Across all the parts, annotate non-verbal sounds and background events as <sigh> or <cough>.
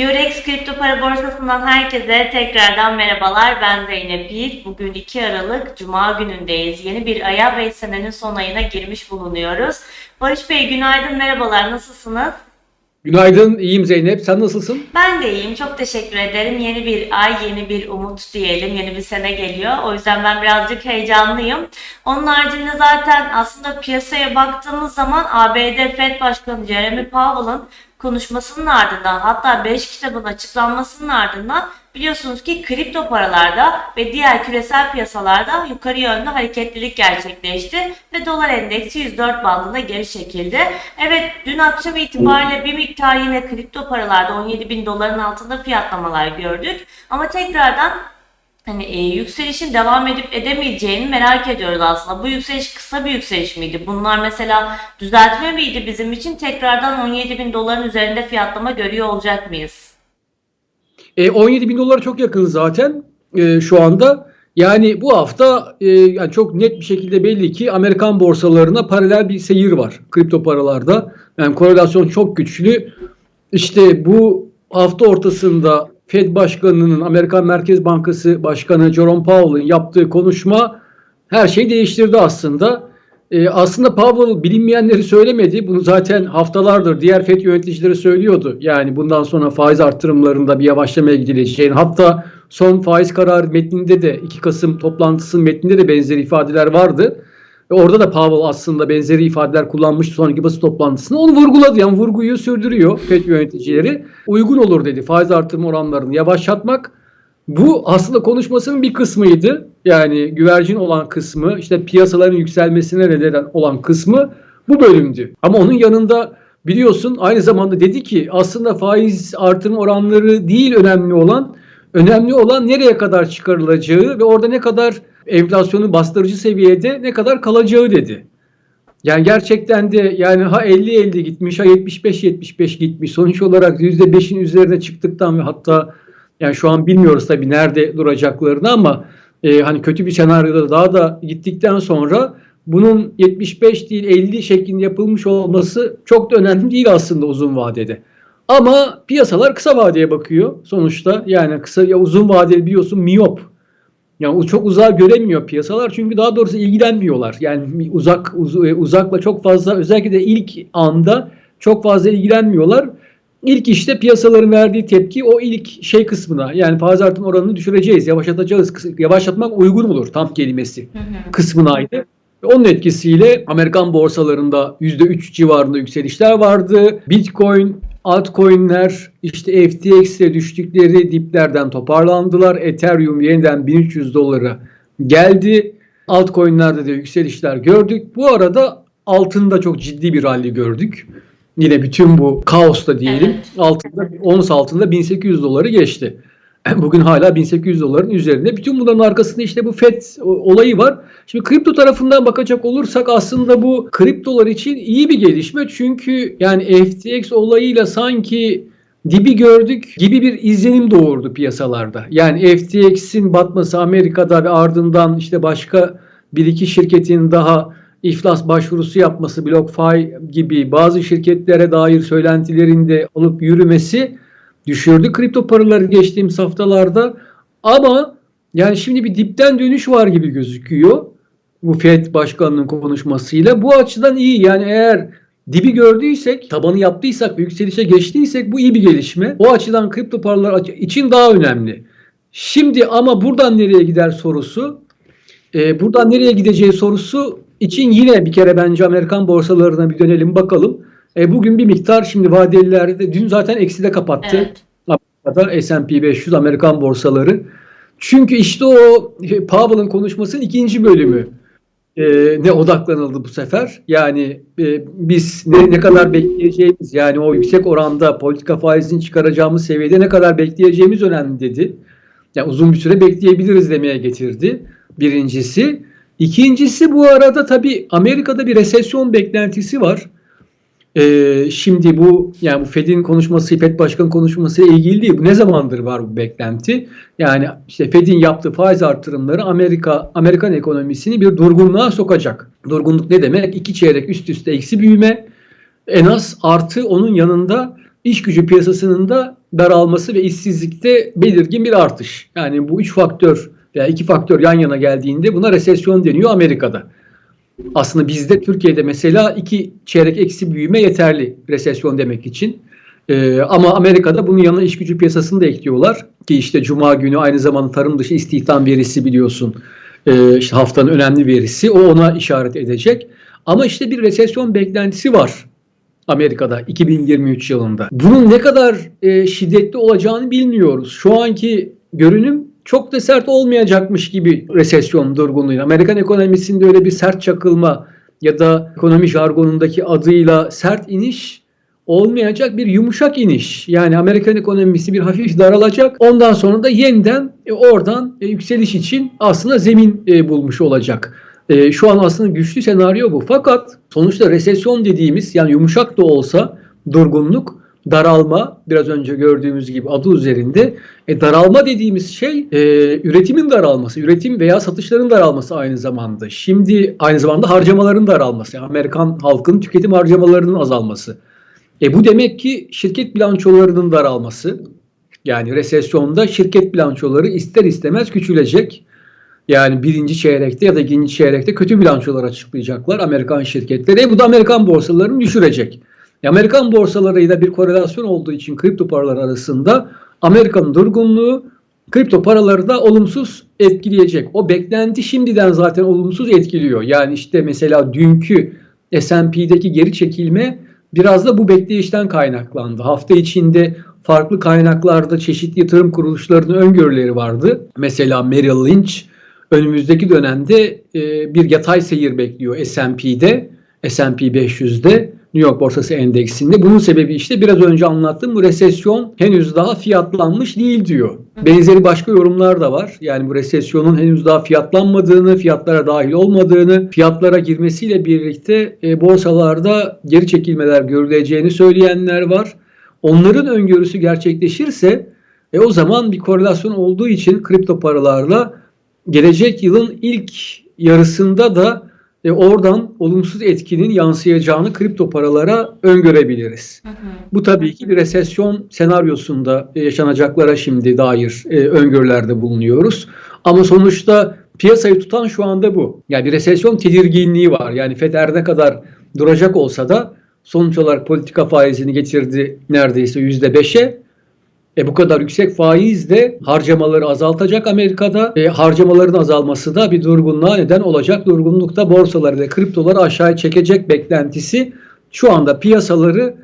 Durex Kripto Para Borsası'ndan herkese tekrardan merhabalar. Ben Zeynep Yiğit. Bugün 2 Aralık Cuma günündeyiz. Yeni bir aya ve senenin son ayına girmiş bulunuyoruz. Barış Bey günaydın, merhabalar. Nasılsınız? Günaydın, iyiyim Zeynep. Sen nasılsın? Ben de iyiyim. Çok teşekkür ederim. Yeni bir ay, yeni bir umut diyelim. Yeni bir sene geliyor. O yüzden ben birazcık heyecanlıyım. Onun haricinde zaten aslında piyasaya baktığımız zaman ABD Fed Başkanı Jeremy Powell'ın konuşmasının ardından hatta 5 kitabın açıklanmasının ardından biliyorsunuz ki kripto paralarda ve diğer küresel piyasalarda yukarı yönlü hareketlilik gerçekleşti ve dolar endeksi 104 bandına geri çekildi. Evet dün akşam itibariyle bir miktar yine kripto paralarda 17 bin doların altında fiyatlamalar gördük ama tekrardan hani e, yükselişin devam edip edemeyeceğini merak ediyoruz aslında. Bu yükseliş kısa bir yükseliş miydi? Bunlar mesela düzeltme miydi bizim için? Tekrardan 17 bin doların üzerinde fiyatlama görüyor olacak mıyız? E, 17 bin dolara çok yakın zaten e, şu anda. Yani bu hafta e, yani çok net bir şekilde belli ki Amerikan borsalarına paralel bir seyir var kripto paralarda. Yani korelasyon çok güçlü. İşte bu hafta ortasında Fed Başkanı'nın Amerikan Merkez Bankası Başkanı Jerome Powell'ın yaptığı konuşma her şeyi değiştirdi aslında. Ee, aslında Powell bilinmeyenleri söylemedi. Bunu zaten haftalardır diğer FED yöneticileri söylüyordu. Yani bundan sonra faiz artırımlarında bir yavaşlamaya gidileceğini. Hatta son faiz kararı metninde de 2 Kasım toplantısının metninde de benzeri ifadeler vardı. Orada da Powell aslında benzeri ifadeler kullanmıştı sonraki basın toplantısında. Onu vurguladı. Yani vurguyu sürdürüyor FED yöneticileri. Uygun olur dedi faiz artırım oranlarını yavaşlatmak. Bu aslında konuşmasının bir kısmıydı. Yani güvercin olan kısmı, işte piyasaların yükselmesine neden olan kısmı bu bölümdü. Ama onun yanında biliyorsun aynı zamanda dedi ki aslında faiz artırım oranları değil önemli olan, önemli olan nereye kadar çıkarılacağı ve orada ne kadar enflasyonun bastırıcı seviyede ne kadar kalacağı dedi. Yani gerçekten de yani ha 50-50 gitmiş ha 75-75 gitmiş. Sonuç olarak %5'in üzerine çıktıktan ve hatta yani şu an bilmiyoruz tabii nerede duracaklarını ama e, hani kötü bir senaryoda daha da gittikten sonra bunun 75 değil 50 şeklinde yapılmış olması çok da önemli değil aslında uzun vadede. Ama piyasalar kısa vadeye bakıyor sonuçta. Yani kısa ya uzun vadeli biliyorsun miyop. Yani çok uzağa göremiyor piyasalar çünkü daha doğrusu ilgilenmiyorlar. Yani uzak uz, uzakla çok fazla özellikle de ilk anda çok fazla ilgilenmiyorlar. İlk işte piyasaların verdiği tepki o ilk şey kısmına yani faiz artım oranını düşüreceğiz, yavaşlatacağız. Yavaşlatmak uygun olur tam kelimesi kısmınaydı. Onun etkisiyle Amerikan borsalarında %3 civarında yükselişler vardı. Bitcoin, altcoin'ler işte FTX'e düştükleri diplerden toparlandılar. Ethereum yeniden 1300 dolara geldi. Altcoin'lerde de yükselişler gördük. Bu arada altında çok ciddi bir rally gördük. Yine bütün bu kaosta diyelim altında ons altında 1800 doları geçti. <clears throat> Bugün hala 1800 doların üzerinde. Bütün bunların arkasında işte bu FED olayı var. Şimdi kripto tarafından bakacak olursak aslında bu kriptolar için iyi bir gelişme. Çünkü yani FTX olayıyla sanki dibi gördük gibi bir izlenim doğurdu piyasalarda. Yani FTX'in batması Amerika'da ve ardından işte başka bir iki şirketin daha iflas başvurusu yapması, BlockFi gibi bazı şirketlere dair söylentilerin de alıp yürümesi düşürdü kripto paraları geçtiğimiz haftalarda. Ama yani şimdi bir dipten dönüş var gibi gözüküyor. Bu Fed başkanının konuşmasıyla. Bu açıdan iyi. Yani eğer dibi gördüysek, tabanı yaptıysak, yükselişe geçtiysek bu iyi bir gelişme. O açıdan kripto paralar için daha önemli. Şimdi ama buradan nereye gider sorusu, e, buradan nereye gideceği sorusu için yine bir kere bence Amerikan borsalarına bir dönelim bakalım. E, bugün bir miktar şimdi vadelilerde dün zaten ekside kapattı. Evet. Amerika'da S&P 500 Amerikan borsaları. Çünkü işte o e, Powell'ın konuşmasının ikinci bölümü e, ne odaklanıldı bu sefer. Yani e, biz ne, ne kadar bekleyeceğimiz yani o yüksek oranda politika faizini çıkaracağımız seviyede ne kadar bekleyeceğimiz önemli dedi. Yani uzun bir süre bekleyebiliriz demeye getirdi birincisi. İkincisi bu arada tabii Amerika'da bir resesyon beklentisi var. Ee, şimdi bu yani bu Fed'in konuşması, Fed Başkanı konuşması ile ilgili değil. Bu ne zamandır var bu beklenti? Yani işte Fed'in yaptığı faiz artırımları Amerika Amerikan ekonomisini bir durgunluğa sokacak. Durgunluk ne demek? İki çeyrek üst üste eksi büyüme en az artı onun yanında iş gücü piyasasının da daralması ve işsizlikte belirgin bir artış. Yani bu üç faktör veya iki faktör yan yana geldiğinde buna resesyon deniyor Amerika'da. Aslında bizde Türkiye'de mesela iki çeyrek eksi büyüme yeterli resesyon demek için. Ee, ama Amerika'da bunun yanına iş gücü piyasasını da ekliyorlar. Ki işte Cuma günü aynı zamanda tarım dışı istihdam verisi biliyorsun. Ee, işte haftanın önemli verisi. O ona işaret edecek. Ama işte bir resesyon beklentisi var Amerika'da 2023 yılında. Bunun ne kadar e, şiddetli olacağını bilmiyoruz. Şu anki görünüm çok da sert olmayacakmış gibi resesyon durgunluğuyla. Amerikan ekonomisinde öyle bir sert çakılma ya da ekonomi jargonundaki adıyla sert iniş olmayacak bir yumuşak iniş. Yani Amerikan ekonomisi bir hafif daralacak. Ondan sonra da yeniden e, oradan e, yükseliş için aslında zemin e, bulmuş olacak. E, şu an aslında güçlü senaryo bu. Fakat sonuçta resesyon dediğimiz yani yumuşak da olsa durgunluk, daralma biraz önce gördüğümüz gibi adı üzerinde e, daralma dediğimiz şey e, üretimin daralması, üretim veya satışların daralması aynı zamanda. Şimdi aynı zamanda harcamaların daralması. Yani Amerikan halkının tüketim harcamalarının azalması. E bu demek ki şirket bilançolarının daralması. Yani resesyonda şirket bilançoları ister istemez küçülecek. Yani birinci çeyrekte ya da ikinci çeyrekte kötü bilançolar açıklayacaklar Amerikan şirketleri. E bu da Amerikan borsalarını düşürecek. E Amerikan borsalarıyla bir korelasyon olduğu için kripto paralar arasında Amerika'nın durgunluğu kripto paraları da olumsuz etkileyecek. O beklenti şimdiden zaten olumsuz etkiliyor. Yani işte mesela dünkü S&P'deki geri çekilme biraz da bu bekleyişten kaynaklandı. Hafta içinde farklı kaynaklarda çeşitli yatırım kuruluşlarının öngörüleri vardı. Mesela Merrill Lynch önümüzdeki dönemde e, bir yatay seyir bekliyor S&P'de, S&P 500'de, New York Borsası Endeksinde. Bunun sebebi işte biraz önce anlattığım bu resesyon henüz daha fiyatlanmış değil diyor. Benzeri başka yorumlar da var. Yani bu resesyonun henüz daha fiyatlanmadığını, fiyatlara dahil olmadığını, fiyatlara girmesiyle birlikte e, borsalarda geri çekilmeler görüleceğini söyleyenler var. Onların öngörüsü gerçekleşirse e, o zaman bir korelasyon olduğu için kripto paralarla gelecek yılın ilk yarısında da e, oradan olumsuz etkinin yansıyacağını kripto paralara öngörebiliriz. Hı hı. Bu tabii ki bir resesyon senaryosunda yaşanacaklara şimdi dair e, öngörülerde bulunuyoruz. Ama sonuçta piyasayı tutan şu anda bu. Yani bir resesyon tedirginliği var. Yani FED her ne kadar duracak olsa da sonuç olarak politika faizini getirdi neredeyse %5'e. E bu kadar yüksek faiz de harcamaları azaltacak Amerika'da. E, harcamaların azalması da bir durgunluğa neden olacak. Durgunlukta borsaları ve kriptoları aşağıya çekecek beklentisi şu anda piyasaları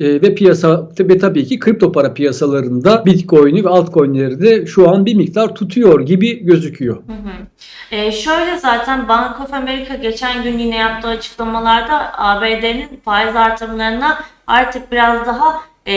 e, ve piyasa ve tabii ki kripto para piyasalarında Bitcoin'i ve altcoin'leri de şu an bir miktar tutuyor gibi gözüküyor. Hı hı. Ee, şöyle zaten Bank of America geçen gün yine yaptığı açıklamalarda ABD'nin faiz artırımlarına artık biraz daha e,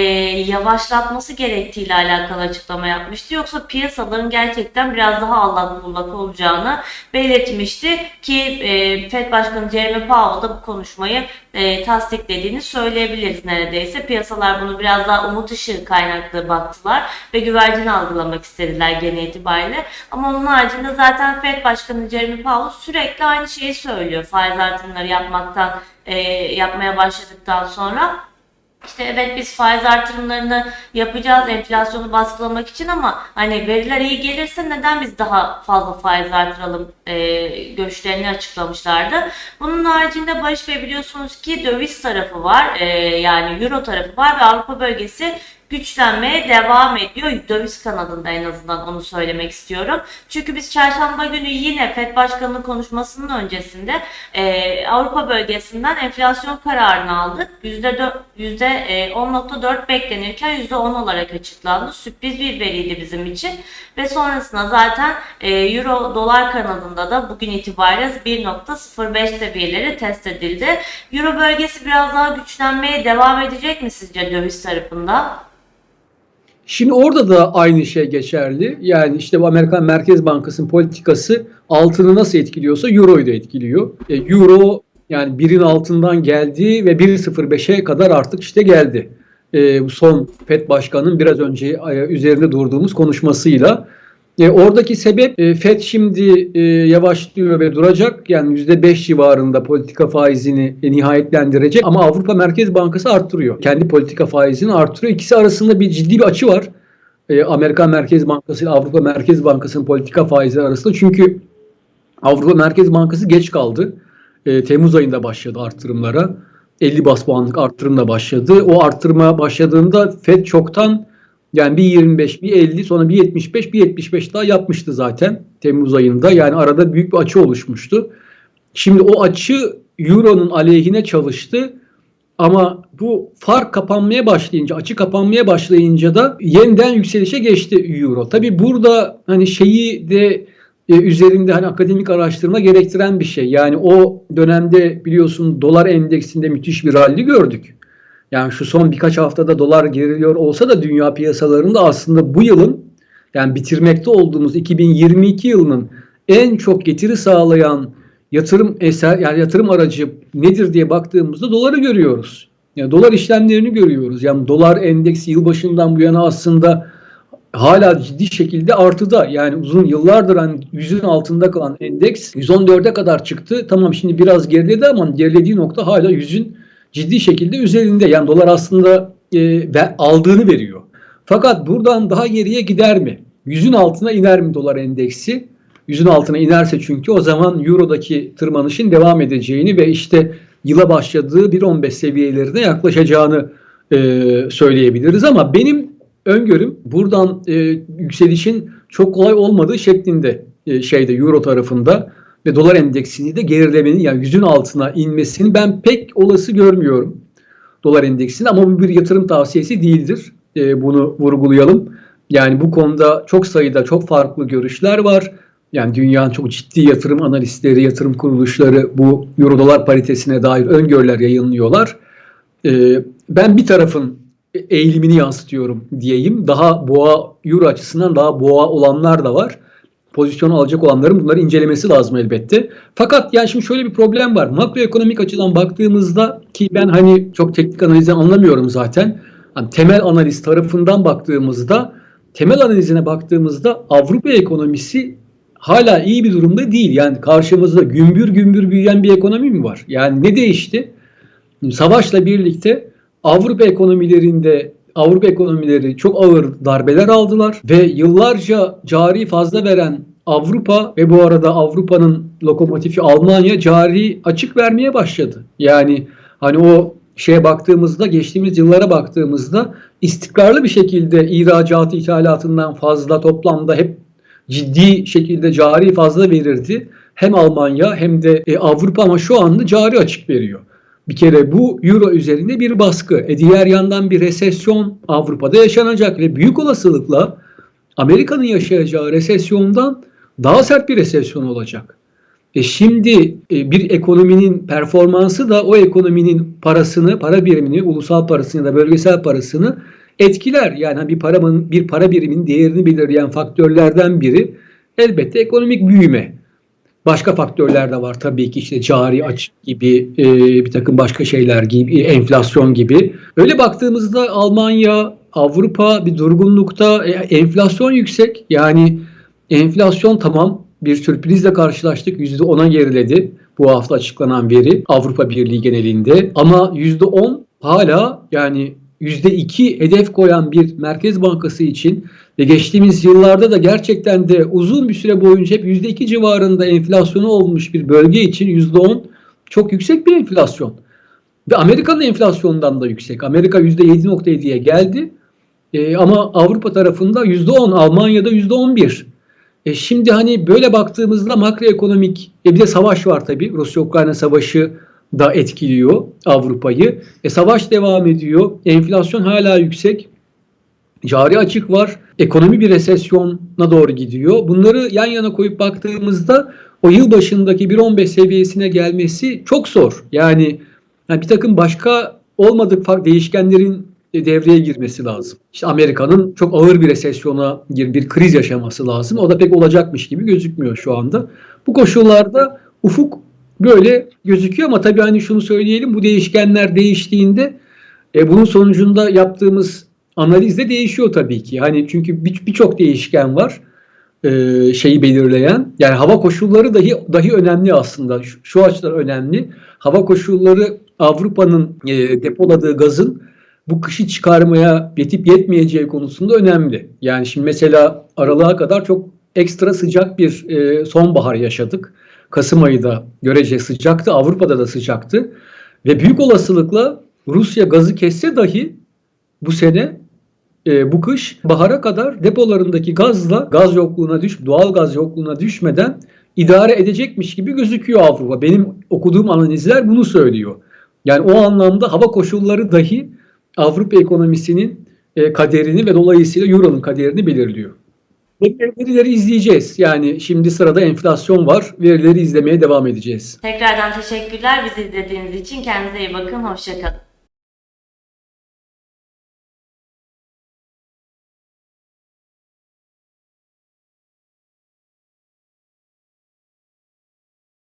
yavaşlatması gerektiğiyle alakalı açıklama yapmıştı. Yoksa piyasaların gerçekten biraz daha allak bullak olacağını belirtmişti ki e, Fed Başkanı Jeremy Powell da bu konuşmayı e, tasdiklediğini söyleyebiliriz neredeyse. Piyasalar bunu biraz daha umut ışığı kaynaklı baktılar ve güvercin algılamak istediler genel itibariyle. Ama onun haricinde zaten Fed Başkanı Jeremy Powell sürekli aynı şeyi söylüyor faiz artırımları yapmaktan e, yapmaya başladıktan sonra. İşte evet biz faiz artırımlarını yapacağız enflasyonu baskılamak için ama hani veriler iyi gelirse neden biz daha fazla faiz artıralım e, görüşlerini açıklamışlardı. Bunun haricinde Barış Bey biliyorsunuz ki döviz tarafı var e, yani euro tarafı var ve Avrupa bölgesi güçlenmeye devam ediyor. Döviz kanadında en azından onu söylemek istiyorum. Çünkü biz çarşamba günü yine FED Başkanı'nın konuşmasının öncesinde e, Avrupa bölgesinden enflasyon kararını aldık. %4, %10.4 beklenirken %10 olarak açıklandı. Sürpriz bir veriydi bizim için. Ve sonrasında zaten e, Euro dolar kanadında da bugün itibariyle 1.05 seviyeleri test edildi. Euro bölgesi biraz daha güçlenmeye devam edecek mi sizce döviz tarafında? Şimdi orada da aynı şey geçerli. Yani işte bu Amerikan Merkez Bankası'nın politikası altını nasıl etkiliyorsa Euro'yu da etkiliyor. E, Euro yani birin altından geldi ve 1.05'e kadar artık işte geldi. E, son FED Başkanı'nın biraz önce e, üzerinde durduğumuz konuşmasıyla E, oradaki sebep e, FED şimdi e, yavaşlıyor ve duracak. Yani %5 civarında politika faizini e, nihayetlendirecek. Ama Avrupa Merkez Bankası arttırıyor. Kendi politika faizini arttırıyor. İkisi arasında bir ciddi bir açı var. E, Amerikan Merkez Bankası ile Avrupa Merkez Bankası'nın politika faizleri arasında. Çünkü Avrupa Merkez Bankası geç kaldı. E, Temmuz ayında başladı arttırımlara. 50 bas puanlık arttırımla başladı. O arttırma başladığında FED çoktan yani bir 25, bir 50, sonra bir 75, bir 75 daha yapmıştı zaten Temmuz ayında. Yani arada büyük bir açı oluşmuştu. Şimdi o açı Euro'nun aleyhine çalıştı. Ama bu fark kapanmaya başlayınca, açı kapanmaya başlayınca da yeniden yükselişe geçti Euro. Tabi burada hani şeyi de e, üzerinde hani akademik araştırma gerektiren bir şey. Yani o dönemde biliyorsun dolar endeksinde müthiş bir rally gördük. Yani şu son birkaç haftada dolar geriliyor olsa da dünya piyasalarında aslında bu yılın yani bitirmekte olduğumuz 2022 yılının en çok getiri sağlayan yatırım eser yani yatırım aracı nedir diye baktığımızda doları görüyoruz. Yani dolar işlemlerini görüyoruz. Yani dolar endeksi yılbaşından bu yana aslında hala ciddi şekilde artıda. Yani uzun yıllardır hani yüzün altında kalan endeks 114'e kadar çıktı. Tamam şimdi biraz geriledi ama gerilediği nokta hala yüzün ciddi şekilde üzerinde. Yani dolar aslında e, ve aldığını veriyor. Fakat buradan daha geriye gider mi? Yüzün altına iner mi dolar endeksi? Yüzün altına inerse çünkü o zaman Euro'daki tırmanışın devam edeceğini ve işte yıla başladığı 1.15 seviyelerine yaklaşacağını e, söyleyebiliriz. Ama benim öngörüm buradan e, yükselişin çok kolay olmadığı şeklinde e, şeyde Euro tarafında ve dolar endeksini de gerilemenin yani yüzün altına inmesini ben pek olası görmüyorum dolar endeksini ama bu bir yatırım tavsiyesi değildir. E, bunu vurgulayalım. Yani bu konuda çok sayıda çok farklı görüşler var. Yani dünyanın çok ciddi yatırım analistleri, yatırım kuruluşları bu euro dolar paritesine dair öngörüler yayınlıyorlar. E, ben bir tarafın eğilimini yansıtıyorum diyeyim. Daha boğa euro açısından daha boğa olanlar da var pozisyon alacak olanların bunları incelemesi lazım elbette. Fakat yani şimdi şöyle bir problem var. Makroekonomik açıdan baktığımızda ki ben hani çok teknik analizden anlamıyorum zaten. Hani temel analiz tarafından baktığımızda temel analizine baktığımızda Avrupa ekonomisi hala iyi bir durumda değil. Yani karşımızda gümbür gümbür büyüyen bir ekonomi mi var? Yani ne değişti? Savaşla birlikte Avrupa ekonomilerinde Avrupa ekonomileri çok ağır darbeler aldılar ve yıllarca cari fazla veren Avrupa ve bu arada Avrupa'nın lokomotifi Almanya cari açık vermeye başladı. Yani hani o şeye baktığımızda geçtiğimiz yıllara baktığımızda istikrarlı bir şekilde ihracatı ithalatından fazla toplamda hep ciddi şekilde cari fazla verirdi. Hem Almanya hem de e, Avrupa ama şu anda cari açık veriyor. Bir kere bu euro üzerinde bir baskı. E diğer yandan bir resesyon Avrupa'da yaşanacak ve büyük olasılıkla Amerika'nın yaşayacağı resesyondan daha sert bir resesyon olacak. E şimdi e, bir ekonominin performansı da o ekonominin parasını, para birimini, ulusal parasını ya da bölgesel parasını etkiler. Yani bir paramın bir para biriminin değerini belirleyen faktörlerden biri elbette ekonomik büyüme. Başka faktörler de var tabii ki işte cari açık gibi e, bir takım başka şeyler gibi enflasyon gibi. Öyle baktığımızda Almanya, Avrupa bir durgunlukta e, enflasyon yüksek. Yani enflasyon tamam bir sürprizle karşılaştık %10'a geriledi bu hafta açıklanan veri Avrupa Birliği genelinde ama %10 hala yani %2 hedef koyan bir merkez bankası için ve geçtiğimiz yıllarda da gerçekten de uzun bir süre boyunca hep %2 civarında enflasyonu olmuş bir bölge için %10 çok yüksek bir enflasyon. Ve Amerika'nın enflasyonundan da yüksek. Amerika %7.7'ye geldi. E, ama Avrupa tarafında %10, Almanya'da %11. E, şimdi hani böyle baktığımızda makroekonomik, e, bir de savaş var tabii. Rusya-Ukrayna savaşı da etkiliyor Avrupa'yı. E, savaş devam ediyor. Enflasyon hala yüksek. Cari açık var. Ekonomi bir resesyona doğru gidiyor. Bunları yan yana koyup baktığımızda o yıl başındaki 1.15 seviyesine gelmesi çok zor. Yani, yani bir takım başka olmadık farklı değişkenlerin devreye girmesi lazım. İşte Amerika'nın çok ağır bir resesyona bir, bir kriz yaşaması lazım. O da pek olacakmış gibi gözükmüyor şu anda. Bu koşullarda ufuk böyle gözüküyor ama tabii hani şunu söyleyelim bu değişkenler değiştiğinde e, bunun sonucunda yaptığımız analiz de değişiyor tabii ki. Hani çünkü birçok bir değişken var. e, şeyi belirleyen. Yani hava koşulları dahi dahi önemli aslında. Şu, şu açıdan önemli. Hava koşulları Avrupa'nın e, depoladığı gazın bu kışı çıkarmaya yetip yetmeyeceği konusunda önemli. Yani şimdi mesela aralığa kadar çok ekstra sıcak bir e, sonbahar yaşadık. Kasım ayı da görece sıcaktı. Avrupa'da da sıcaktı. Ve büyük olasılıkla Rusya gazı kesse dahi bu sene e, bu kış bahara kadar depolarındaki gazla gaz yokluğuna düş doğal gaz yokluğuna düşmeden idare edecekmiş gibi gözüküyor Avrupa. Benim okuduğum analizler bunu söylüyor. Yani o anlamda hava koşulları dahi Avrupa ekonomisinin e, kaderini ve dolayısıyla Euro'nun kaderini belirliyor. Verileri izleyeceğiz. Yani şimdi sırada enflasyon var. Verileri izlemeye devam edeceğiz. Tekrardan teşekkürler bizi izlediğiniz için. Kendinize iyi bakın. Hoşçakalın.